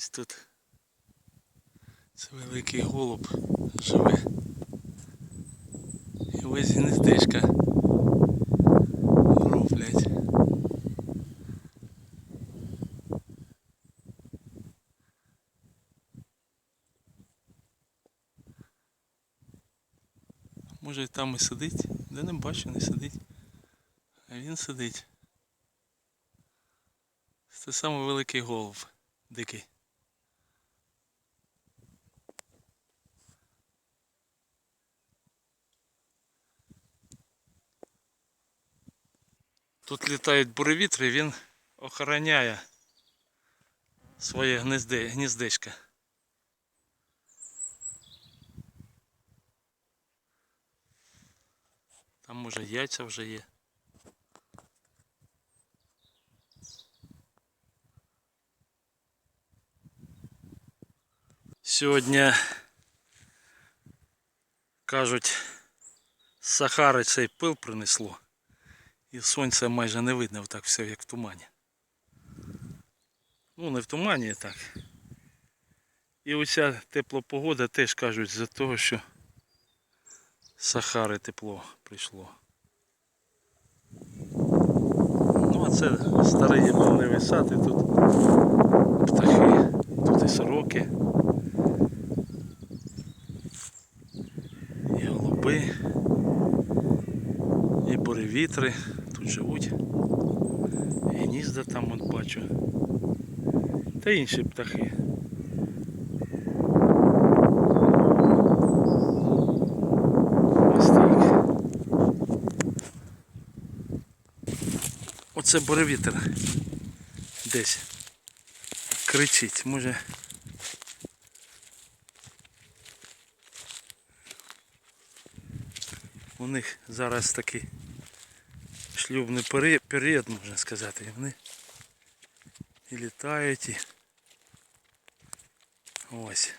Ось тут. Це великий голуб живе. І ось гнездишка роблять. Може там і сидить, де не бачу, не сидить. А він сидить. Це самий великий голуб дикий. Тут літають буревітри, він охороняє своє гніздечко. Там може яйця вже є. Сьогодні кажуть, Сахари цей пил принесло. І сонця майже не видно, так все як в тумані. Ну, не в тумані так. І оця тепла погода теж кажуть за того, що Сахари тепло прийшло. Ну а це старий яблуневий сад і тут птахи, тут і сороки. І голуби, і буревітри тут живуть. Гнізда там от бачу. Та інші птахи. Ось так. Оце буревітер десь кричить, може. У них зараз такий шлюбний період, можна сказати, і вони і літають і ось.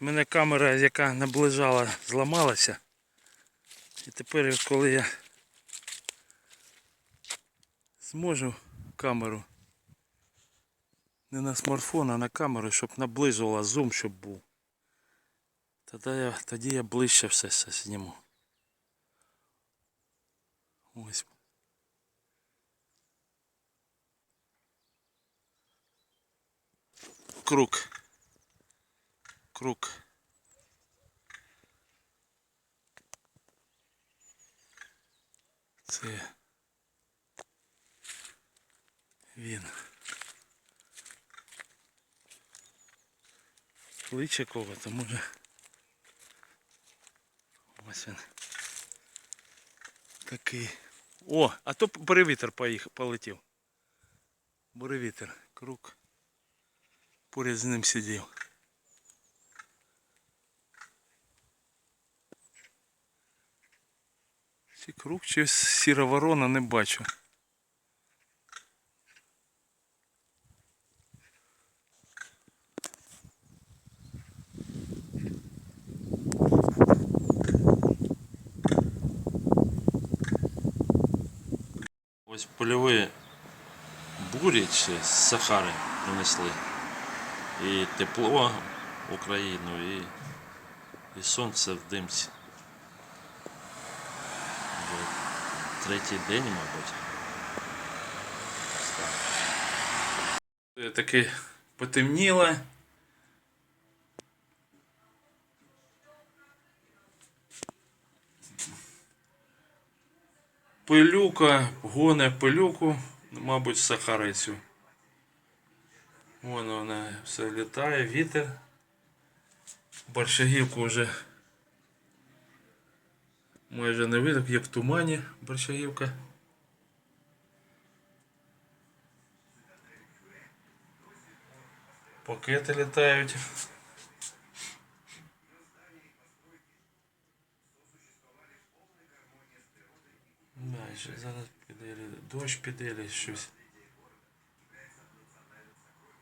У мене камера, яка наближала, зламалася. І тепер, коли я зможу камеру не на смартфон, а на камеру, щоб наближувала зум, щоб був. Тоді я, тоді я ближче все, все зніму. Ось. Круг. Круг. Це він. Кличе кого-то, може. Ось він. Такий. О, а то буревітер полетів. Буревітер, круг. Поряд з ним сидів. Чи круг, чи сіра ворона не бачу. Ось польові бурі чи з Сахари принесли. І тепло в Україну, і, і сонце в димці. Третій день, мабуть. Так. Таке потемніло. Пилюка, гоне пилюку, мабуть, сахарицю. Вон вона все літає, вітер. Борщагівку вже майже не видно, як в тумані борщагівка. Пакети літають. Да, ще зараз піде, дощ піде, щось.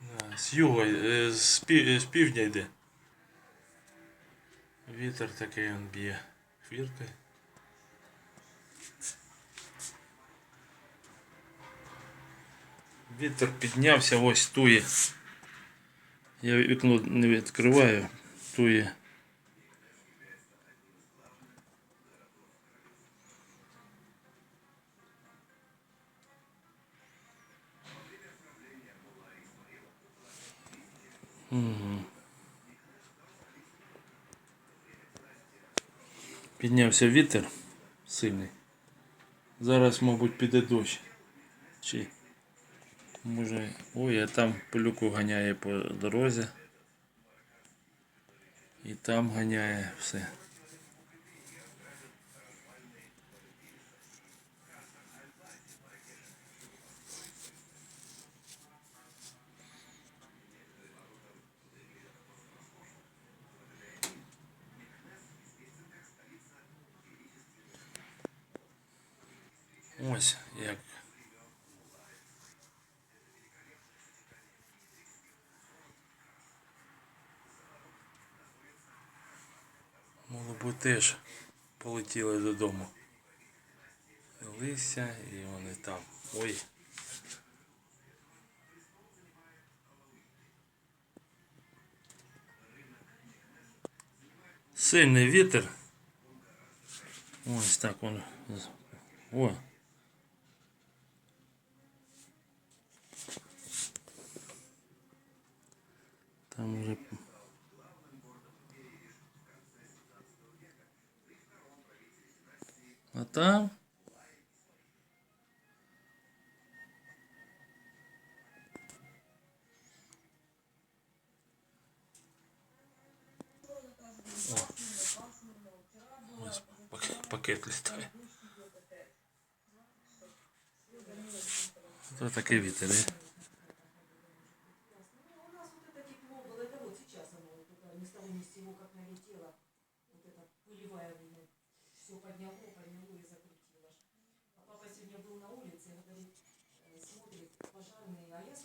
Да, з юга, е, з, пів, з півдня йде. Вітер такий він б'є. Хвіркою. Вітер піднявся, ось тує. Я вікно не відкриваю, тує. Мгм. Піднявся вітер сильний. Зараз, мабуть, піде дощ. Чи може. Ой, а там пилюку ганяє по дорозі. І там ганяє все. Ось як. Голуби теж полетіли додому. Лися і вони там. Ой. Сильний вітер. Ось так он. О. Там уже. А там. О. Ось пакет, пакет літає. Це такий вітер, Вот это пылевая волна. Все подняло, подняло и закрутило. ж. А папа сегодня был на улице, говорит, э, смотрит, пожарные, а я